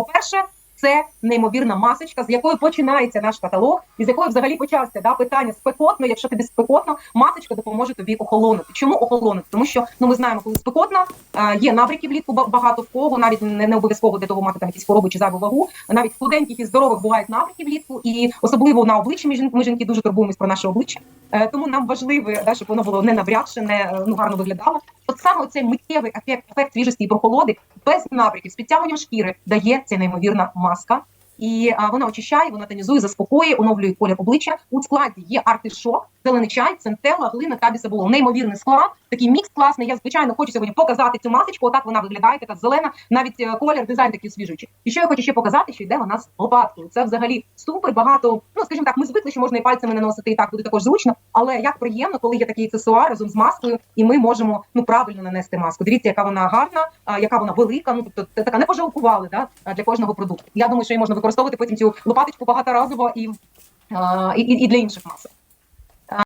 По-перше, це неймовірна масочка, з якої починається наш каталог, і з якої взагалі почався да, питання спекотно. Якщо тобі спекотно, масочка допоможе тобі охолонути. Чому охолонути? Тому що ну ми знаємо, коли спекотно, є набряки влітку багато в кого, навіть не, не обов'язково для того мати там якісь хвороби чи зайву вагу. Навіть худеньких і здорових бувають набряки влітку, і особливо на обличчі. Ми жін- ми жінки дуже турбуємось про наше обличчя. Е, тому нам важливо, да, щоб воно було не набрякше, не е, ну гарно виглядало. От саме цей миттєвий ефект, ефект свіжості і прохолоди без набряків, з підтягуванням шкіри дає ця неймовірна маска. І а, вона очищає, вона тонізує, заспокоює, оновлює колір обличчя. У складі є артишок, зелений чай, центела, глина та бісабуло. Неймовірний склад, такий мікс класний. Я звичайно хочу сьогодні показати цю масочку. Отак вона виглядає, така зелена, навіть е, колір, дизайн такий освіжуючий. І що я хочу ще показати, що йде вона з лопаткою. Це взагалі супер багато. Скажімо так, ми звикли, що можна і пальцями наносити, і так буде також зручно. Але як приємно, коли є такий аксесуар разом з маскою, і ми можемо ну правильно нанести маску. Дивіться, яка вона гарна, а, яка вона велика. Ну тобто це така не пожалкували да, для кожного продукту. Я думаю, що її можна використовувати потім цю лопаточку багаторазово і, а, і і для інших масок.